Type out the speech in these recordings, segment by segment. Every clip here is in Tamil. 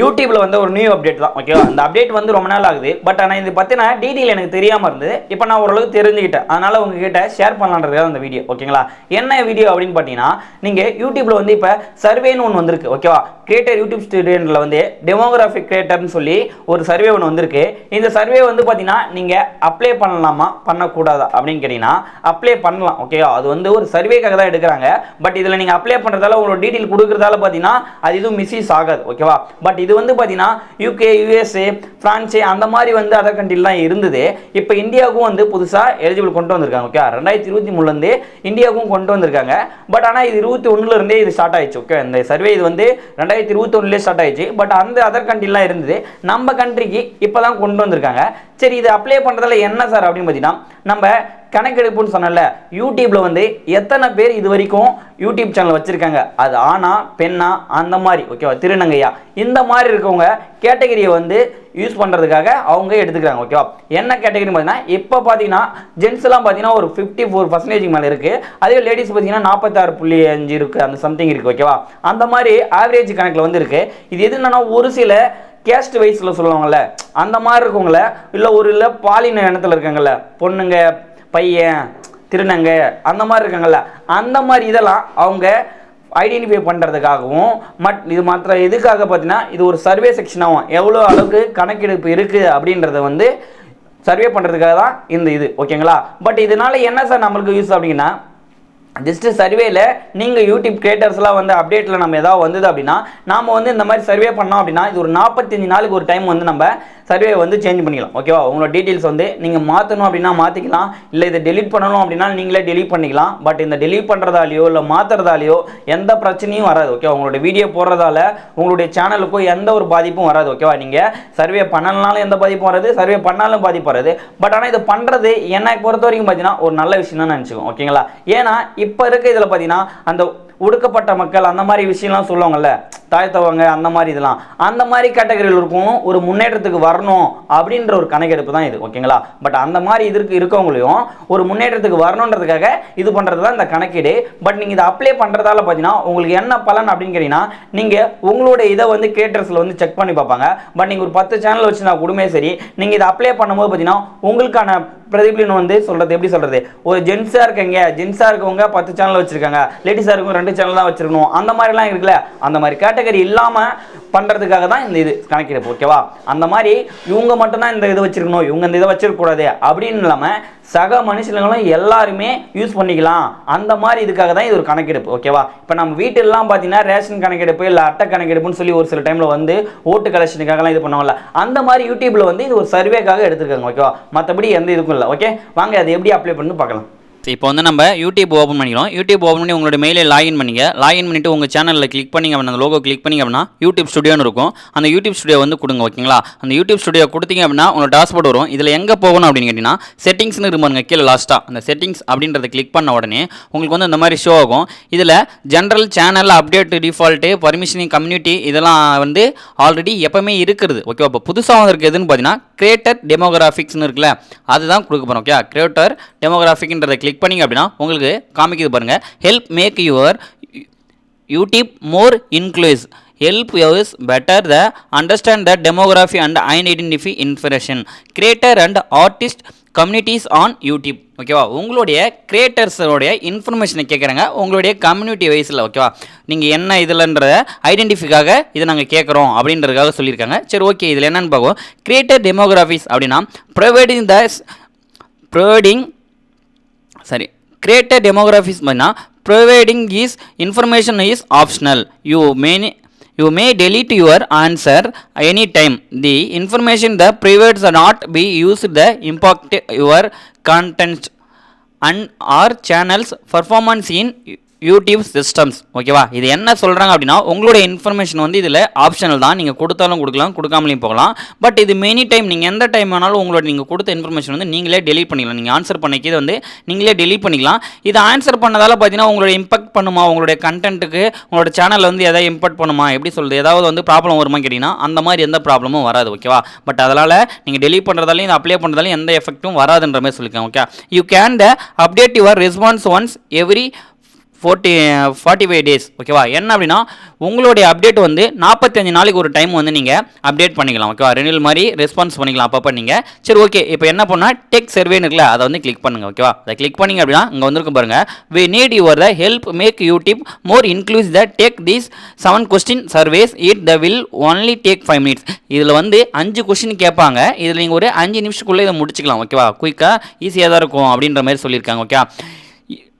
யூடியூப்ல வந்து ஒரு நியூ அப்டேட் தான் ஓகேவா அந்த அப்டேட் வந்து ரொம்ப நாள் ஆகுது பட் ஆனால் இது பற்றின டீட்டெயில் எனக்கு தெரியாமல் இருந்தது இப்போ நான் ஓரளவுக்கு தெரிஞ்சுக்கிட்டேன் அதனால் உங்ககிட்ட ஷேர் பண்ணலான்றதுக்காக அந்த வீடியோ ஓகேங்களா என்ன வீடியோ அப்படின்னு பார்த்தீங்கன்னா நீங்கள் யூடியூப்ல வந்து இப்போ சர்வேன்னு ஒன்று வந்திருக்கு ஓகேவா கிரியேட்டர் யூடியூப் ஸ்டூடியோவில் வந்து டெமோகிராஃபிக் கிரியேட்டர்னு சொல்லி ஒரு சர்வே ஒன்று வந்திருக்கு இந்த சர்வே வந்து பார்த்தீங்கன்னா நீங்கள் அப்ளை பண்ணலாமா பண்ணக்கூடாதா அப்படின்னு கேட்டிங்கன்னா அப்ளை பண்ணலாம் ஓகேவா அது வந்து ஒரு சர்வேக்காக தான் எடுக்கிறாங்க பட் இதில் நீங்கள் அப்ளை பண்ணுறதால உங்களோட டீட்டெயில் கொடுக்குறதால பார்த்தீங்கன்னா அது எதுவும் மிஸ்யூஸ் ஆகாது ஓகேவா பட் இது வந்து பார்த்தீங்கன்னா யூகே யூஎஸ்ஏ ஃப்ரான்ஸு அந்த மாதிரி வந்து அதர் கண்ட்ரிலாம் இருந்தது இப்போ இந்தியாவுக்கும் வந்து புதுசாக எலிஜிபிள் கொண்டு வந்திருக்காங்க ஓகே ரெண்டாயிரத்தி இருபத்தி மூணுலேருந்து இந்தியாவுக்கும் கொண்டு வந்திருக்காங்க பட் ஆனால் இது இருபத்தி ஒன்றுலேருந்தே இது ஸ்டார்ட் ஆயிடுச்சு ஓகே இந்த சர்வே இது வந்து ரெண்டாயிரத்தி இருபத்தி ஒன்றுலேயே ஸ்டார்ட் ஆயிடுச்சு பட் அந்த அதர் கண்ட்ரிலாம் இருந்தது நம்ம கண்ட்ரிக்கு இப்போ தான் கொண்டு வந்திருக்காங்க சரி இது அப்ளை பண்ணுறதுல என்ன சார் அப்படின்னு பார்த்தீங்கன்னா நம்ம கணக்கெடுப்புன்னு சொன்னல யூடியூப்பில் வந்து எத்தனை பேர் இது வரைக்கும் யூடியூப் சேனல் வச்சுருக்காங்க அது ஆனா பெண்ணா அந்த மாதிரி ஓகேவா திருநங்கையா இந்த மாதிரி இருக்கவங்க கேட்டகரியை வந்து யூஸ் பண்ணுறதுக்காக அவங்க எடுத்துக்கிறாங்க ஓகேவா என்ன கேட்டகரி பார்த்தீங்கன்னா இப்போ பார்த்தீங்கன்னா ஜென்ஸ்லாம் பார்த்தீங்கன்னா ஒரு ஃபிஃப்டி ஃபோர் பர்சன்டேஜ் மேலே இருக்குது அதே லேடிஸ் பார்த்தீங்கன்னா நாற்பத்தாறு புள்ளி அஞ்சு இருக்குது அந்த சம்திங் இருக்குது ஓகேவா அந்த மாதிரி ஆவரேஜ் கணக்கில் வந்து இருக்குது இது எதுனா ஒரு சில கேஸ்ட் வைஸில் சொல்லுவாங்கள்ல அந்த மாதிரி இருக்கவங்கள இல்லை ஒரு இல்லை பாலின இனத்தில் இருக்காங்கல்ல பொண்ணுங்க பையன் திருநங்க அந்த மாதிரி இருக்காங்கள்ல அந்த மாதிரி இதெல்லாம் அவங்க ஐடென்டிஃபை பண்ணுறதுக்காகவும் மட் இது மாத்திர எதுக்காக பார்த்தீங்கன்னா இது ஒரு சர்வே செக்ஷனாகவும் எவ்வளோ அளவுக்கு கணக்கெடுப்பு இருக்குது அப்படின்றத வந்து சர்வே பண்ணுறதுக்காக தான் இந்த இது ஓகேங்களா பட் இதனால் என்ன சார் நம்மளுக்கு யூஸ் அப்படிங்கன்னா ஜஸ்ட்டு சர்வேல நீங்கள் யூடியூப் கிரியேட்டர்ஸ்லாம் வந்து அப்டேட்டில் நம்ம ஏதாவது வந்தது அப்படின்னா நாம் வந்து இந்த மாதிரி சர்வே பண்ணோம் அப்படின்னா இது ஒரு நாற்பத்தஞ்சு நாளுக்கு ஒரு டைம் வந்து நம்ம சர்வே வந்து சேஞ்ச் பண்ணிக்கலாம் ஓகேவா உங்களோட டீட்டெயில்ஸ் வந்து நீங்கள் மாற்றணும் அப்படின்னா மாற்றிக்கலாம் இல்லை இதை டெலிட் பண்ணணும் அப்படின்னா நீங்களே டெலிட் பண்ணிக்கலாம் பட் இந்த டெலிட் பண்ணுறதாலையோ இல்லை மாற்றுறதாலையோ எந்த பிரச்சனையும் வராது ஓகேவா உங்களோட வீடியோ போடுறதால உங்களுடைய சேனலுக்கும் எந்த ஒரு பாதிப்பும் வராது ஓகேவா நீங்கள் சர்வே பண்ணலனாலும் எந்த பாதிப்பும் வராது சர்வே பண்ணாலும் பாதிப்பு வராது பட் ஆனால் இது பண்ணுறது என்னை பொறுத்த வரைக்கும் பார்த்தீங்கன்னா ஒரு நல்ல விஷயம் தான் நினச்சிக்கோம் ஓகேங்களா ஏன்னா இப்போ இருக்க இதில் பார்த்தீங்கன்னா அந்த ஒடுக்கப்பட்ட மக்கள் அந்த மாதிரி விஷயம்லாம் சொல்லுவாங்கல்ல தாழ்த்தவங்க அந்த மாதிரி இதெல்லாம் அந்த மாதிரி கேட்டகரியில் இருக்கும் ஒரு முன்னேற்றத்துக்கு வரணும் அப்படின்ற ஒரு கணக்கெடுப்பு தான் இது ஓகேங்களா பட் அந்த மாதிரி இதற்கு இருக்கவங்களையும் ஒரு முன்னேற்றத்துக்கு வரணுன்றதுக்காக இது பண்ணுறது தான் இந்த கணக்கீடு பட் நீங்கள் இதை அப்ளை பண்ணுறதால பார்த்தீங்கன்னா உங்களுக்கு என்ன பலன் அப்படின்னு கேட்டிங்கன்னா நீங்கள் உங்களுடைய இதை வந்து கேட்டர்ஸில் வந்து செக் பண்ணி பார்ப்பாங்க பட் நீங்கள் ஒரு பத்து சேனல் வச்சுருந்தா கூடமே சரி நீங்கள் இதை அப்ளை பண்ணும்போது பார்த்தீங்கன்னா உங்களுக்கான பிரதிபலின் வந்து சொல்கிறது எப்படி சொல்கிறது ஒரு ஜென்ஸாக இருக்கீங்க ஜென்ஸாக இருக்கவங்க பத்து சேனல் வச்சுருக்காங்க லேடிஸாக இருக்கவங்க ரெண்டு சேனல் தான் வச்சுருக்கணும் அந்த மாதிரிலாம் இருக்குல்ல அந்த மாதிரி கேட்டகரி கேட்டகரி இல்லாமல் பண்ணுறதுக்காக தான் இந்த இது கணக்கெடுப்பு ஓகேவா அந்த மாதிரி இவங்க மட்டும்தான் இந்த இதை வச்சுருக்கணும் இவங்க இந்த இதை வச்சிருக்கக்கூடாது அப்படின்னு இல்லாமல் சக மனுஷங்களும் எல்லாருமே யூஸ் பண்ணிக்கலாம் அந்த மாதிரி இதுக்காக தான் இது ஒரு கணக்கெடுப்பு ஓகேவா இப்போ நம்ம வீட்டிலலாம் பார்த்தீங்கன்னா ரேஷன் கணக்கெடுப்பு இல்லை அட்டை கணக்கெடுப்புன்னு சொல்லி ஒரு சில டைமில் வந்து ஓட்டு கலெக்ஷனுக்காகலாம் இது பண்ணுவோம்ல அந்த மாதிரி யூடியூப்பில் வந்து இது ஒரு சர்வேக்காக எடுத்துருக்காங்க ஓகேவா மற்றபடி எந்த இதுக்கும் இல்லை ஓகே வாங்க அதை எப்படி அப்ளை பண்ணி பார்க்கலாம் இப்போ வந்து நம்ம யூடியூப் ஓப்பன் பண்ணிக்கிறோம் யூடியூப் ஓப்பன் பண்ணி உங்களோட மெயிலே லாகின் பண்ணிங்க லாகின் பண்ணிவிட்டு உங்கள் சேனலில் கிளிக் பண்ணிங்க அப்படின்னா லோகோ கிளிக் பண்ணிங்க அப்படின்னா யூடியூப் ஸ்டுடியோன்னு இருக்கும் அந்த யூடியூப் ஸ்டுடியோ வந்து கொடுங்க ஓகேங்களா அந்த யூடியூப் ஸ்டுடியோ கொடுத்தீங்க அப்படின்னா உங்களோட டாஸ்போர்ட் வரும் இதில் எங்கே போகணும் அப்படின்னு கேட்டிங்கன்னா செட்டிங்ஸ்னு இருப்பாங்க கீழே லாஸ்ட்டாக அந்த செட்டிங்ஸ் அப்படின்றத கிளிக் பண்ண உடனே உங்களுக்கு வந்து இந்த மாதிரி ஷோ ஆகும் இதில் general channel update default permissioning community இதெல்லாம் வந்து ஆல்ரெடி எப்போவுமே இருக்கிறது ஓகேவா இப்போ புதுசாக வந்திருக்கு எதுன்னு பார்த்தீங்கன்னா கிரியேட்டர் டெமோகிராஃபிக்ஸ்னு இருக்குல்ல அதுதான் கொடுக்க போகிறோம் ஓகே கிரியேட்டர் டெமோகிராஃபிக்ன்றதை கிளிக் கிளிக் பண்ணிங்க அப்படின்னா உங்களுக்கு காமிக்கிது பாருங்கள் help make your YouTube more inclusive help us better the understand the demography and identify information creator and artist communities on YouTube ஓகேவா உங்களுடைய கிரியேட்டர்ஸோடைய இன்ஃபர்மேஷனை கேட்குறாங்க உங்களுடைய கம்யூனிட்டி வைஸில் ஓகேவா நீங்கள் என்ன இதில்ன்றத ஐடென்டிஃபிக்காக இதை நாங்கள் கேட்குறோம் அப்படின்றதுக்காக சொல்லியிருக்காங்க சரி ஓகே இதில் என்னென்னு பார்க்குவோம் கிரியேட்டர் டெமோகிராஃபிஸ் அப்படின்னா providing the providing sorry, create a demographic na, providing is information is optional. You may delete your answer any time. The information the provides not be used the impact your content and or channels performance in YouTube systems ஓகேவா இது என்ன சொல்கிறாங்க அப்படின்னா உங்களுடைய இன்ஃபர்மேஷன் வந்து இதில் ஆப்ஷனல் தான் நீங்கள் கொடுத்தாலும் கொடுக்கலாம் கொடுக்காமலையும் போகலாம் பட் இது மெனி டைம் நீங்கள் எந்த டைம் ஆனாலும் உங்களோட நீங்கள் கொடுத்த இன்ஃபர்மேஷன் வந்து நீங்களே டெலிட் பண்ணிக்கலாம் நீங்கள் ஆன்சர் பண்ணிக்கிறது வந்து நீங்களே டெலிட் பண்ணிக்கலாம் இது ஆன்சர் பண்ணதால் பார்த்தீங்கன்னா உங்களோட இம்பாக்ட் பண்ணுமா உங்களுடைய கண்டென்ட்டுக்கு உங்களோட சேனலில் வந்து எதாவது இம்பாக்ட் பண்ணுமா எப்படி சொல்கிறது ஏதாவது வந்து ப்ராப்ளம் வருமா கேட்டிங்கன்னா அந்த மாதிரி எந்த ப்ராப்ளமும் வராது ஓகேவா பட் அதனால் நீங்கள் டெலிட் பண்ணுறதாலையும் இதை அப்ளை பண்ணுறதாலையும் எந்த எஃபெக்ட்டும் வராதுன்ற மாதிரி சொல்லியிருக்கேன் okay you can the update your response once every forty forty five days ஓகேவா என்ன அப்படின்னா உங்களுடைய அப்டேட் வந்து நாற்பத்தஞ்சு நாளைக்கு ஒரு டைம் வந்து நீங்கள் அப்டேட் பண்ணிக்கலாம் ஓகேவா ரெனில் மாதிரி ரெஸ்பான்ஸ் பண்ணிக்கலாம் அப்பப்போ நீங்கள் சரி ஓகே இப்போ என்ன பண்ணால் டெக் சர்வேன்னு இருக்குல்ல அதை வந்து கிளிக் பண்ணுங்கள் ஓகேவா அதை கிளிக் பண்ணிங்க அப்படின்னா இங்கே வந்துருக்கும் பாருங்கள் we need your the help make YouTube more inclusive the take these seven question surveys it the will only take five minutes இதில் வந்து அஞ்சு கொஸ்டின் கேட்பாங்க இதில் நீங்கள் ஒரு அஞ்சு நிமிஷத்துக்குள்ளே இதை முடிச்சுக்கலாம் ஓகேவா குயிக்காக ஈஸியாக தான் இருக்கும் அப்படின்ற மாதிரி சொல்லியிருக்காங்க okay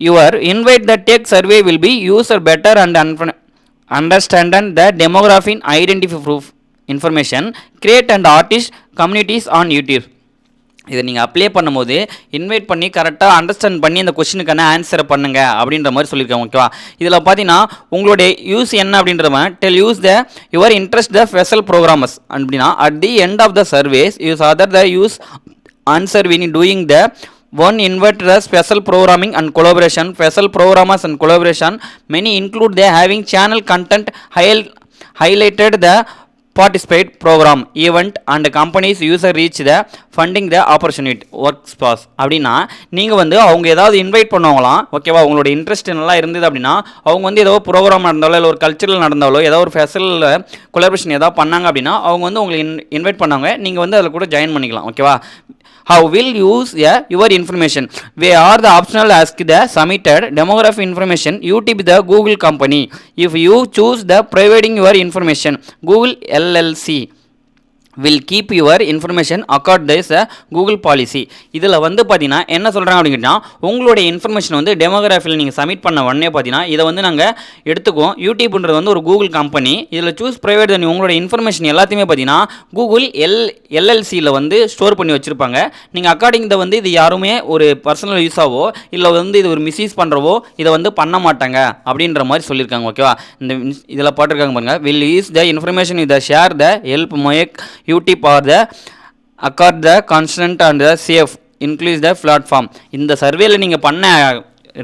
your invite the tech survey will be user better and understand and the demography in identify proof information create and artist communities on youtube இதை நீங்கள் அப்ளை பண்ணும்போது இன்வைட் பண்ணி கரெக்டாக அண்டர்ஸ்டாண்ட் பண்ணி அந்த கொஷினுக்கான ஆன்சரை பண்ணுங்க அப்படின்ற மாதிரி சொல்லியிருக்கேன் ஓகேவா இதில் பார்த்தீங்கன்னா உங்களுடைய யூஸ் என்ன அப்படின்றவன் tell us the your interest the special programmers அப்படின்னா at the end of the surveys use other the use answer win doing the one invert the special programming and collaboration. Special programmers and collaboration. Many include they having channel content high, highlighted the participate program event and companies user reach the funding the opportunity work space அப்படின்னா நீங்கள் வந்து அவங்க ஏதாவது இன்வைட் பண்ணுவாங்களாம் ஓகேவா உங்களோட இன்ட்ரெஸ்ட் நல்லா இருந்தது அப்படின்னா அவங்க வந்து ஏதோ ப்ரோக்ராம் நடந்தாலோ இல்லை ஒரு கல்ச்சரில் நடந்தாலோ ஏதோ ஒரு ஃபெசலில் கொலாபரேஷன் ஏதாவது பண்ணாங்க அப்படின்னா அவங்க வந்து உங்களுக்கு இன் இன்வைட் பண்ணாங்க நீங்கள் வந்து அதில் கூட ஜாயின் பண்ணிக்கலாம் ஓகேவா How will use yeah, your information? Where are the optional ask the submitted demographic information you tip the Google company. If you choose the providing your information, Google LLC will keep your information accord this Google policy இதில் வந்து பார்த்திங்கன்னா என்ன சொல்கிறாங்க அப்படின்னு உங்களுடைய இன்ஃபர்மேஷன் வந்து டெமோகிராஃபியில் நீங்கள் சப்மிட் பண்ண உடனே பார்த்தீங்கன்னா இதை வந்து நாங்கள் எடுத்துக்குவோம் யூடியூப்ன்றது வந்து ஒரு கூகுள் கம்பெனி இதில் சூஸ் ப்ரைவேட் தனி உங்களுடைய இன்ஃபர்மேஷன் எல்லாத்தையுமே பார்த்தீங்கன்னா கூகுள் எல் எல்எல்சியில் வந்து ஸ்டோர் பண்ணி வச்சுருப்பாங்க நீங்கள் அக்கார்டிங் இதை வந்து இது யாருமே ஒரு பர்சனல் யூஸாவோ இல்லை வந்து இது ஒரு மிஸ்யூஸ் பண்ணுறவோ இதை வந்து பண்ண மாட்டாங்க அப்படின்ற மாதிரி சொல்லியிருக்காங்க ஓகேவா இந்த இதில் போட்டிருக்காங்க பாருங்கள் வில் யூஸ் த இன்ஃபர்மேஷன் இதை share the help make YouTube are the accord the constant and the safe inclusive the platform இந்த சர்வேல நீங்கள் பண்ண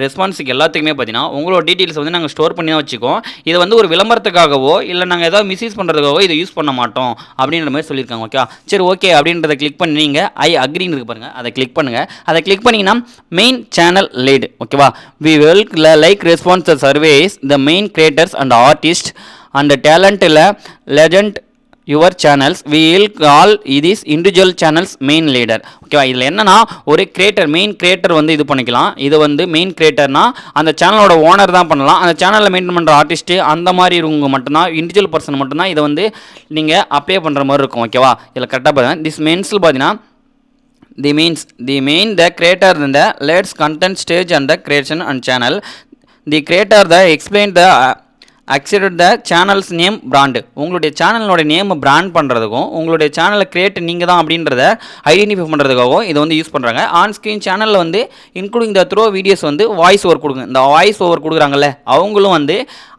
ரெஸ்பான்ஸுக்கு எல்லாத்துக்குமே பார்த்தீங்கன்னா உங்களோட டீட்டெயில்ஸ் வந்து நாங்கள் ஸ்டோர் பண்ணி தான் வச்சுக்கோம் இது வந்து ஒரு விளம்பரத்துக்காகவோ இல்லை நாங்கள் ஏதாவது மிஸ்யூஸ் பண்ணுறதுக்காகவோ இதை யூஸ் பண்ண மாட்டோம் அப்படின்ற மாதிரி சொல்லியிருக்காங்க ஓகே சரி ஓகே அப்படின்றத கிளிக் பண்ணி நீங்கள் ஐ அக்ரின்னு இருக்கு பாருங்கள் அதை கிளிக் பண்ணுங்கள் அதை கிளிக் பண்ணிங்கன்னா மெயின் சேனல் லீடு ஓகேவா we well like response the surveys the main creators and artist and டேலண்ட்டில் legend your channels we'll call is individual channels main leader ஓகேவா இதில் என்னன்னா ஒரு கிரியேட்டர் மெயின் கிரியேட்டர் வந்து இது பண்ணிக்கலாம் இது வந்து மெயின் கிரியேட்டர்னா அந்த சேனலோட ஓனர் தான் பண்ணலாம் அந்த சேனலில் மெயின்டைன் பண்ணுற ஆர்டிஸ்ட்டு அந்த மாதிரி இவங்க மட்டும்தான் இண்டிவிஜுவல் பர்சன் மட்டும்தான் இதை வந்து நீங்கள் அப்ளை பண்ணுற மாதிரி இருக்கும் ஓகேவா இதில் கரெக்டாக பார்த்தீங்கன்னா திஸ் மெயின்ஸில் பார்த்தீங்கன்னா the means the main the creator இந்த lets content stage and the creation and channel the creator the explain the accept the channels name brand உங்களுடைய சேனலோட நேம் பிராண்ட் பண்ணுறதுக்கும் உங்களுடைய சேனலை கிரியேட் நீங்கள் தான் அப்படின்றத ஐடென்டிஃபை பண்ணுறதுக்காகவும் இதை வந்து யூஸ் பண்ணுறாங்க ஆன் ஸ்க்ரீன் சேனலில் வந்து இன்க்ளூடிங் த த்ரோ வீடியோஸ் வந்து வாய்ஸ் ஓவர் கொடுங்க இந்த வாய்ஸ் ஓவர் கொடுக்குறாங்கல்ல அவங்களும் வந்து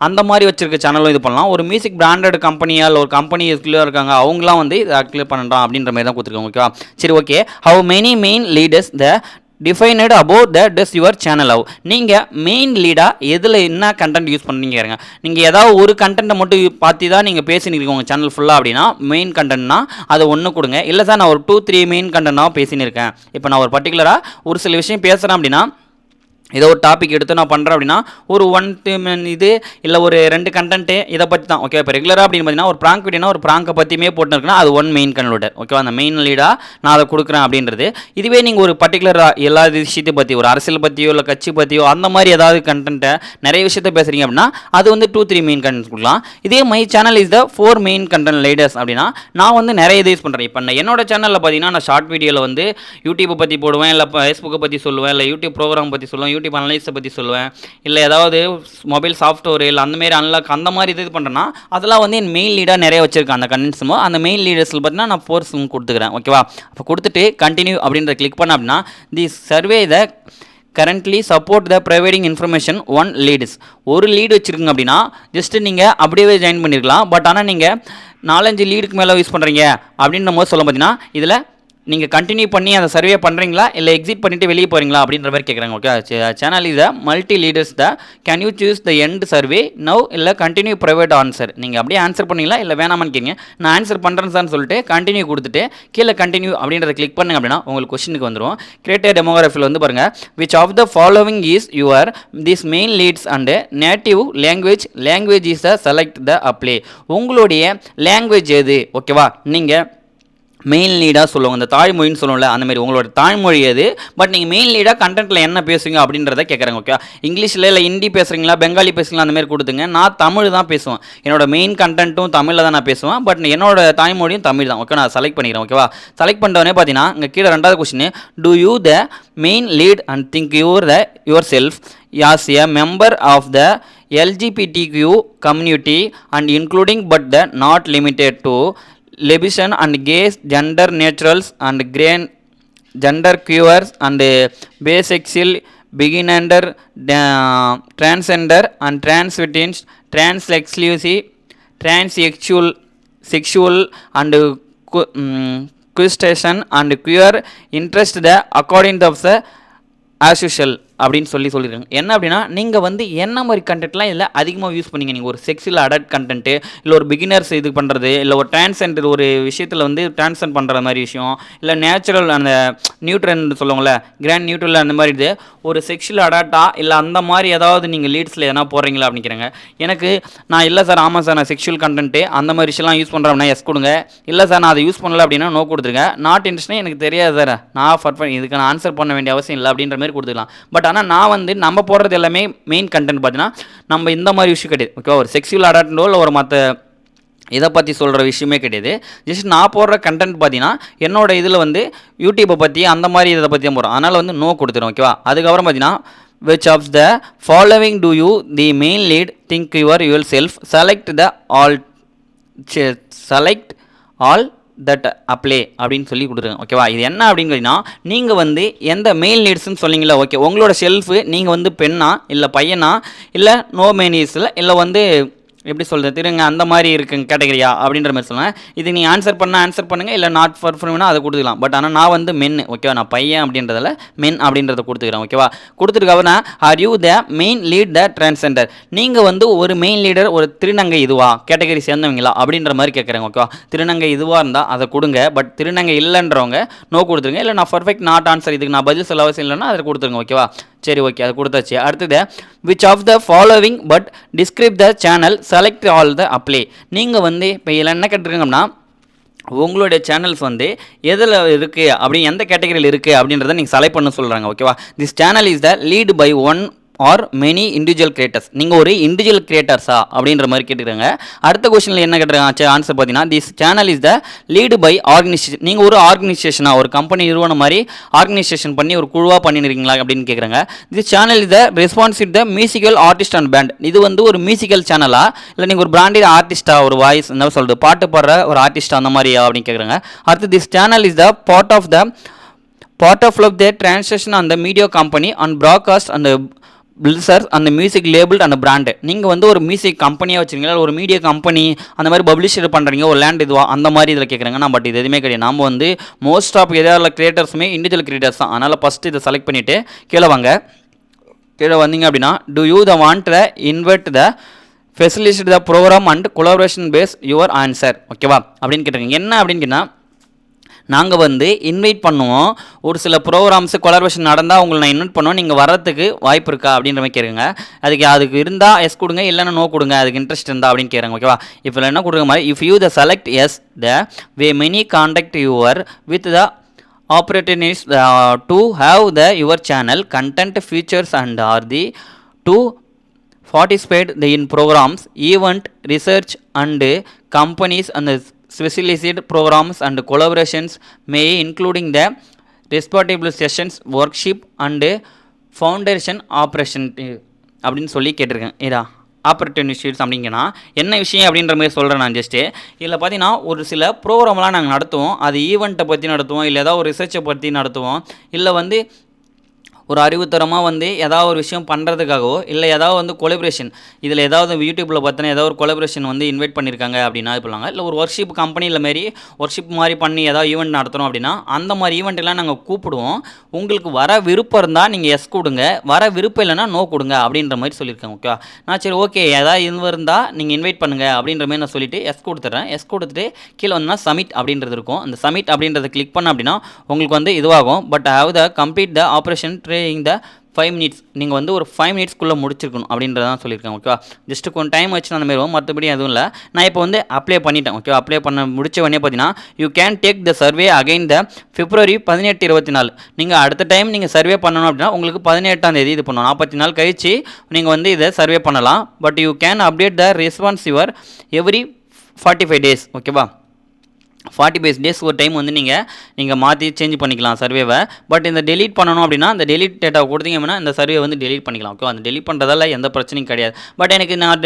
அந்த மாதிரி வச்சிருக்க சேனலும் இது பண்ணலாம் ஒரு மியூசிக் பிராண்டட் கம்பெனியால் ஒரு கம்பெனி கிளியர் இருக்காங்க அவங்களாம் வந்து இதை கிளியர் பண்ணுறான் அப்படின்ற மாதிரி தான் கொடுத்துருக்காங்க ஓகேவா சரி okay how many main leaders the defined about the does your channel ஆகும் நீங்கள் மெயின் லீடாக எதில் என்ன கண்டென்ட் யூஸ் பண்ணுறீங்க நீங்கள் ஏதாவது ஒரு கண்டென்ட்டை மட்டும் பார்த்து தான் நீங்கள் பேசினிருக்கீங்க உங்கள் சேனல் ஃபுல்லாக அப்படின்னா மெயின் கண்டென்ட்னா அதை ஒன்று கொடுங்க இல்லை சார் நான் ஒரு டூ த்ரீ மெயின் கண்டென்ட்டாக பேசினிருக்கேன் இப்போ நான் ஒரு பர்டிகுலராக ஒரு சில விஷயம் பேசுகிறேன் அப்படின்னா ஏதோ ஒரு டாபிக் எடுத்து நான் பண்ணுறேன் அப்படின்னா ஒரு ஒன் டூ இது இல்லை ஒரு ரெண்டு கண்டென்ட்டு இதை பற்றி தான் ஓகே இப்போ ரெகுலராக அப்படின்னு பார்த்தீங்கன்னா ஒரு ப்ராங்க் வீடியோனா ஒரு ப்ராங்கை பற்றியுமே போட்டுருக்குன்னா அது ஒன் மெயின் கன்லூடர் ஓகேவா அந்த மெயின் லீடாக நான் அதை கொடுக்குறேன் அப்படின்றது இதுவே நீங்கள் ஒரு பர்டிகுலராக எல்லா விஷயத்தையும் பற்றி ஒரு அரசியல் பற்றியோ இல்லை கட்சி பற்றியோ அந்த மாதிரி ஏதாவது கண்டென்ட்டை நிறைய விஷயத்த பேசுகிறீங்க அப்படின்னா அது வந்து டூ த்ரீ மெயின் கண்டென்ட் கொடுக்கலாம் இதே my channel is the four main content leaders அப்படின்னா நான் வந்து நிறைய இது யூஸ் பண்ணுறேன் இப்போ நான் என்னோட சேனலில் பார்த்தீங்கன்னா நான் ஷார்ட் வீடியோவில் வந்து யூடியூப்பை பற்றி போடுவேன் இல்லை ஃபேஸ்புக்கை பற்றி சொல்லுவேன் இல்லை யூடியூப் ப்ரோக்ராம் பற்றி சொல்லுவேன் எக்ஸிக்யூட்டிவ் அனலைஸை பற்றி சொல்லுவேன் இல்லை ஏதாவது மொபைல் சாஃப்ட்வேர் இல்லை அந்தமாரி அன்லாக் அந்த மாதிரி இது பண்ணுறேன்னா அதெல்லாம் வந்து என் மெயின் லீடாக நிறைய வச்சிருக்கேன் அந்த கண்டென்ட்ஸுமோ அந்த மெயின் லீடர்ஸில் பார்த்தீங்கன்னா நான் ஃபோர்ஸும் கொடுத்துக்கிறேன் ஓகேவா அப்போ கொடுத்துட்டு கண்டினியூ அப்படின்ற கிளிக் பண்ண அப்படின்னா the survey the currently support the providing information one leads ஒரு லீடு வச்சுருக்குங்க அப்படின்னா ஜஸ்ட் நீங்கள் அப்படியே ஜாயின் பண்ணியிருக்கலாம் பட் ஆனால் நீங்கள் நாலஞ்சு லீடுக்கு மேலே யூஸ் பண்ணுறீங்க அப்படின்ற போது சொல்ல பார்த்தீங்கன்னா இதில் நீங்கள் கண்டினியூ பண்ணி அந்த சர்வே பண்ணுறீங்களா இல்லை எக்ஸிட் பண்ணிவிட்டு வெளியே போகிறீங்களா அப்படின்ற மாதிரி கேட்குறாங்க ஓகே சேனல் இதை multi leaders the can you choose the end survey now இல்லை கண்டினியூ ப்ரைவேட் ஆன்சர் நீங்கள் அப்படியே ஆன்சர் பண்ணீங்களா இல்லை வேணாமான்னு கேங்க நான் ஆன்சர் பண்ணுறேன் தான் சொல்லிட்டு கண்டினியூ கொடுத்துட்டு கீழே கண்டினியூ அப்படின்றத கிளிக் பண்ணுங்க அப்படின்னா உங்களுக்கு கொஸ்டினுக்கு வந்துடும் கிரியேட்டர் டெமோகிராஃபியில் வந்து பாருங்கள் which of the following is your this main leads and native language language is the select the apply உங்களுடைய லாங்குவேஜ் எது ஓகேவா நீங்கள் மெயின் லீடாக சொல்லுவோம் அந்த தாய்மொழின்னு சொல்லுவோம்ல அந்த மாதிரி உங்களோட தாய்மொழி அது பட் நீங்கள் மெயின் லீடாக கண்டென்ட்டில் என்ன பேசுவீங்க அப்படின்றத கேட்குறாங்க ஓகே இங்கிலீஷில் இல்லை ஹிந்தி பேசுகிறீங்களா பெங்காலி பேசுகிறீங்களா அந்த மாதிரி கொடுத்துங்க நான் தமிழ் தான் பேசுவேன் என்னோட மெயின் கண்டென்ட்டும் தமிழில் தான் நான் பேசுவேன் பட் என்னோட தாய்மொழியும் தமிழ் தான் ஓகே நான் செலக்ட் பண்ணிக்கிறேன் ஓகேவா செலக்ட் பண்ணுறவனே பார்த்தீங்கன்னா இங்கே கீழே ரெண்டாவது question do you the main lead and think your the yourself as a member of the LGBTQ community and including but the not limited to Levition and gays, gender naturals and grain, gender queers and bisexual, under uh, transgender and transvestines, translexlucy, transsexual, sexual and uh, um, and queer interest the according of the as usual. அப்படின்னு சொல்லி சொல்லியிருக்காங்க என்ன அப்படின்னா நீங்கள் வந்து என்ன மாதிரி கண்டென்ட்லாம் இதில் அதிகமாக யூஸ் பண்ணிங்க நீங்கள் ஒரு செக்ஸில் அடல்ட் கண்டென்ட்டு இல்லை ஒரு பிகினர்ஸ் இது பண்ணுறது இல்லை ஒரு டிரான்ஸெண்டர் ஒரு விஷயத்தில் வந்து டிரான்ஸன் பண்ணுற மாதிரி விஷயம் இல்லை நேச்சுரல் அந்த நியூட்ரன் சொல்லுவாங்களே கிராண்ட் நியூட்ரல் அந்த மாதிரி இது ஒரு செக்ஷுவல் அடாட்டாக இல்லை அந்த மாதிரி ஏதாவது நீங்கள் லீட்ஸில் எதனா போடுறீங்களா அப்படிங்கிறாங்க எனக்கு நான் இல்லை சார் ஆமாம் சார் நான் செக்ஷுவல் கண்டென்ட்டு அந்த மாதிரி விஷயம்லாம் யூஸ் பண்ணுறேன் அப்படின்னா எஸ் கொடுங்க இல்லை சார் நான் அதை யூஸ் பண்ணல அப்படின்னா நோ கொடுத்துருங்க நாட் இன்ட்ரெஸ்ட்னா எனக்கு தெரியாது சார் நான் ஃபர்ஃபெக்ட் இதுக்கு நான் ஆன்சர் பண்ண வேண்டிய அவசியம் இல்லை அப்படின்ற மாதிரி கொடுத்துக்கலாம் பட் ஆனால் நான் வந்து நம்ம போடுறது எல்லாமே மெயின் கண்டென்ட் பார்த்தீங்கன்னா நம்ம இந்த மாதிரி விஷயம் கிடையாது ஓகேவா ஒரு செக்ஸுவல் அடாட்டோ இல்லை ஒரு மற்ற இதை பற்றி சொல்கிற விஷயமே கிடையாது ஜஸ்ட் நான் போடுற கண்டென்ட் பார்த்தீங்கன்னா என்னோட இதில் வந்து யூடியூப்பை பற்றி அந்த மாதிரி இதை பற்றி தான் போகிறோம் அதனால் வந்து நோ கொடுத்துரும் ஓகேவா அதுக்கப்புறம் பார்த்தீங்கன்னா which of the following do you the main lead think your yourself select the all select all that apply அப்படின்னு சொல்லி கொடுத்துருங்க ஓகேவா இது என்ன அப்படின்னு நீங்கள் வந்து எந்த மெயில் நீட்ஸ்ன்னு சொன்னீங்களா ஓகே உங்களோட செல்ஃபு நீங்கள் வந்து பெண்ணா இல்லை பையனா இல்லை நோ நீட்ஸில் இல்லை வந்து எப்படி சொல்கிறது திருங்க அந்த மாதிரி இருக்குங்க கேட்டகரியா அப்படின்ற மாதிரி சொல்லுவேன் இது நீ ஆன்சர் பண்ணால் ஆன்சர் பண்ணுங்கள் இல்லை நாட் ஃபார் ஃபுல்னா அதை கொடுத்துக்கலாம் பட் ஆனால் நான் வந்து மென் ஓகேவா நான் பையன் அப்படின்றதில் மென் அப்படின்றத கொடுத்துக்கிறேன் ஓகேவா கொடுத்துருக்கவனா are you the main lead the transgender நீங்கள் வந்து ஒரு மெயின் லீடர் ஒரு திருநங்கை இதுவா கேட்டகரி சேர்ந்தவங்களா அப்படின்ற மாதிரி கேட்குறேன் ஓகேவா திருநங்கை இதுவாக இருந்தால் அதை கொடுங்க பட் திருநங்கை இல்லைன்றவங்க நோ கொடுத்துருங்க இல்லை நான் பர்ஃபெக்ட் நாட் ஆன்சர் இதுக்கு நான் பதில் சொல்ல அவசியம் இல்லைன்னா அதை கொடுத்துருங்க ஓகேவா சரி ஓகே அது கொடுத்தாச்சு அடுத்தது which of the following but describe the channel select all the apply நீங்கள் வந்து இப்போ இதில் என்ன கேட்டிருக்கோம்னா உங்களுடைய சேனல்ஸ் வந்து எதில் இருக்குது அப்படி எந்த கேட்டகரியில் இருக்குது அப்படின்றத நீங்கள் செலக்ட் பண்ண சொல்கிறாங்க ஓகேவா this channel is the lead by one or many individual creators நீங்கள் ஒரு இண்டிவிஜுவல் கிரியேட்டர்ஸா அப்படின்ற மாதிரி கேட்டுக்கிறாங்க அடுத்த கொஸ்டினில் என்ன கேட்டுருக்காங்க ஆன்சர் பார்த்தீங்கன்னா this channel is the lead by organisation நீங்கள் ஒரு ஆர்கனைசேஷனாக ஒரு கம்பெனி நிறுவனம் மாதிரி ஆர்கனைசேஷன் பண்ணி ஒரு குழுவாக பண்ணிருக்கீங்களா அப்படின்னு கேட்குறாங்க this channel is the response it the musical artist and band இது வந்து ஒரு மியூசிக்கல் சேனலா இல்லை நீங்கள் ஒரு பிராண்டட் ஆர்டிஸ்டா ஒரு வாய்ஸ் என்ன சொல்கிறது பாட்டு பாடுற ஒரு ஆர்டிஸ்ட் அந்த மாதிரியா அப்படின்னு கேட்குறாங்க அடுத்து this channel is the part of the part of love translation translation அந்த மீடியா கம்பெனி அண்ட் ப்ராட்காஸ்ட் அந்த பில்சர்ஸ் அந்த மியூசிக் லேபிள் அந்த பிராண்டு நீங்கள் வந்து ஒரு மியூசிக் கம்பெனியாக வச்சுருக்கீங்களா ஒரு மீடியா கம்பெனி அந்த மாதிரி பப்ளிஷர் பண்ணுறீங்க ஒரு லேண்ட் இதுவா அந்த மாதிரி இதில் கேட்குறாங்க நான் பட் இது எதுவுமே கிடையாது நம்ம வந்து மோஸ்ட் ஆஃப் எதாவது கிரியேட்டர்ஸுமே இண்டிஜுவல் கிரியேட்டர்ஸ் தான் அதனால் ஃபஸ்ட்டு இதை செலக்ட் பண்ணிவிட்டு கீழே வாங்க கீழே வந்தீங்க அப்படின்னா do you the want the invert the facilities the program and collaboration base your answer ஓகேவா அப்படின்னு கேட்டிருக்கீங்க என்ன அப்படின்னு கேட்டால் நாங்கள் வந்து இன்வைட் பண்ணுவோம் ஒரு சில ப்ரோக்ராம்ஸு கொலாபரேஷன் நடந்தால் உங்களை நான் இன்வைட் பண்ணுவோம் நீங்கள் வரத்துக்கு வாய்ப்பு இருக்கா அப்படின்ற மாதிரி கேட்குங்க அதுக்கு அதுக்கு இருந்தால் எஸ் கொடுங்க இல்லைன்னா நோ கொடுங்க அதுக்கு இன்ட்ரெஸ்ட் இருந்தால் அப்படின்னு கேட்குறாங்க ஓகேவா இப்போ என்ன கொடுக்குற மாதிரி if you the select yes the way many contact your with the opportunities to have the your channel content futures and are the to the in programs event research and companies அந்த specialized programs and collaborations may including the reportable sessions workshop and foundation operation அப்படின்னு சொல்லி கேட்டிருக்கேன் இதா ஆப்பர்டியூன் இஷ்யூஸ் அப்படிங்கன்னா என்ன விஷயம் அப்படின்ற மாதிரி சொல்கிறேன் நான் ஜஸ்ட்டு இதில் பார்த்தீங்கன்னா ஒரு சில ப்ரோக்ராம்லாம் நாங்கள் நடத்துவோம் அது ஈவெண்ட்டை பற்றி நடத்துவோம் இல்லை ஏதாவது ஒரு ரிசர்ச்சை பற்றி நடத்துவோம் இல்லை வந்து ஒரு அறிவுத்தரமாக வந்து ஏதாவது ஒரு விஷயம் பண்ணுறதுக்காகவோ இல்லை ஏதாவது வந்து கொலபரேஷன் இதில் ஏதாவது யூடியூப்பில் பார்த்தோன்னா ஏதாவது ஒரு கொலபரேஷன் வந்து இன்வைட் பண்ணியிருக்காங்க அப்படின்னா இப்போலாங்க இல்லை ஒரு ஒர்க்ஷிப் கம்பெனியில் மாரி ஒர்க்ஷிப் மாதிரி பண்ணி ஏதாவது ஈவெண்ட் நடத்துகிறோம் அப்படின்னா அந்த மாதிரி ஈவெண்ட்டெல்லாம் நாங்கள் கூப்பிடுவோம் உங்களுக்கு வர விருப்பம் இருந்தால் நீங்கள் எஸ் கொடுங்க வர விருப்பம் இல்லைனா நோ கொடுங்க அப்படின்ற மாதிரி சொல்லியிருக்கேன் ஓகே நான் சரி ஓகே ஏதாவது இது இருந்தால் நீங்கள் இன்வைட் பண்ணுங்கள் அப்படின்ற மாதிரி நான் சொல்லிவிட்டு எஸ் கொடுத்துட்றேன் எஸ் கொடுத்துட்டு கீழே வந்தால் சமிட் அப்படின்றது இருக்கும் அந்த சமிட் அப்படின்றத கிளிக் பண்ண அப்படின்னா உங்களுக்கு வந்து இதுவாகும் but how the complete the operation tray during the five minutes நீங்கள் வந்து ஒரு ஃபைவ் மினிட்ஸ்க்குள்ளே முடிச்சிருக்கணும் தான் சொல்லியிருக்கேன் ஓகேவா ஜஸ்ட் கொஞ்சம் டைம் வச்சு அந்த மாதிரி மற்றபடி எதுவும் இல்லை நான் இப்போ வந்து அப்ளை பண்ணிட்டேன் ஓகே அப்ளை பண்ண முடிச்ச உடனே பார்த்தீங்கன்னா you can take the survey again the பிப்ரவரி பதினெட்டு இருபத்தி நாலு நீங்கள் அடுத்த டைம் நீங்கள் சர்வே பண்ணணும் அப்படின்னா உங்களுக்கு பதினெட்டாம் தேதி இது பண்ணணும் நாற்பத்தி நாள் கழித்து நீங்கள் வந்து இதை சர்வே பண்ணலாம் but you can update the response your every forty five days ஓகேவா ஃபார்ட்டி ஃபைவ் டேஸ்க்கு ஒரு டைம் வந்து நீங்கள் நீங்கள் மாற்றி சேஞ்ச் பண்ணிக்கலாம் சர்வேவை பட் இந்த டெலிட் பண்ணணும் அப்படின்னா அந்த டெலிட் டேட்டா கொடுத்தீங்க அப்படின்னா இந்த சர்வே வந்து டெலிட் பண்ணிக்கலாம் ஓகே அந்த டெலிட் பண்ணுறதால எந்த பிரச்சனையும் கிடையாது பட் எனக்கு நான்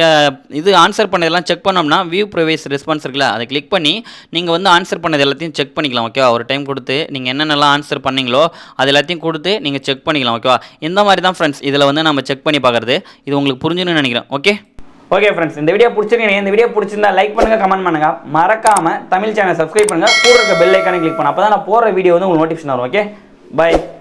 இது ஆன்சர் பண்ணதெல்லாம் செக் பண்ணோம்னா வியூ ப்ரொவைஸ் ரெஸ்பான்ஸ் இருக்குல்ல அதை கிளிக் பண்ணி நீங்கள் வந்து ஆன்சர் பண்ணது எல்லாத்தையும் செக் பண்ணிக்கலாம் ஓகேவா ஒரு டைம் கொடுத்து நீங்கள் என்னென்னலாம் ஆன்சர் பண்ணீங்களோ அது எல்லாத்தையும் கொடுத்து நீங்கள் செக் பண்ணிக்கலாம் ஓகேவா இந்த மாதிரி தான் ஃப்ரெண்ட்ஸ் இதில் வந்து நம்ம செக் பண்ணி பார்க்குறது இது உங்களுக்கு புரிஞ்சுன்னு நினைக்கிறேன் ஓகே ஓகே ஃப்ரெண்ட்ஸ் இந்த வீடியோ பிடிச்சிருக்கீங்க இந்த வீடியோ பிடிச்சிருந்தா லைக் பண்ணுங்கள் கமெண்ட் பண்ணுங்க மறக்காம தமிழ் சேனல் சப்ஸ்கிரைப் பண்ணுங்கள் கூட இருக்க பெல் ஐக்கானே கிளிக் பண்ணுங்க அப்போ தான் நான் போகிற வீடியோ வந்து உங்களுக்கு நோட்டிஃபிகேஷன் வரும் ஓகே பை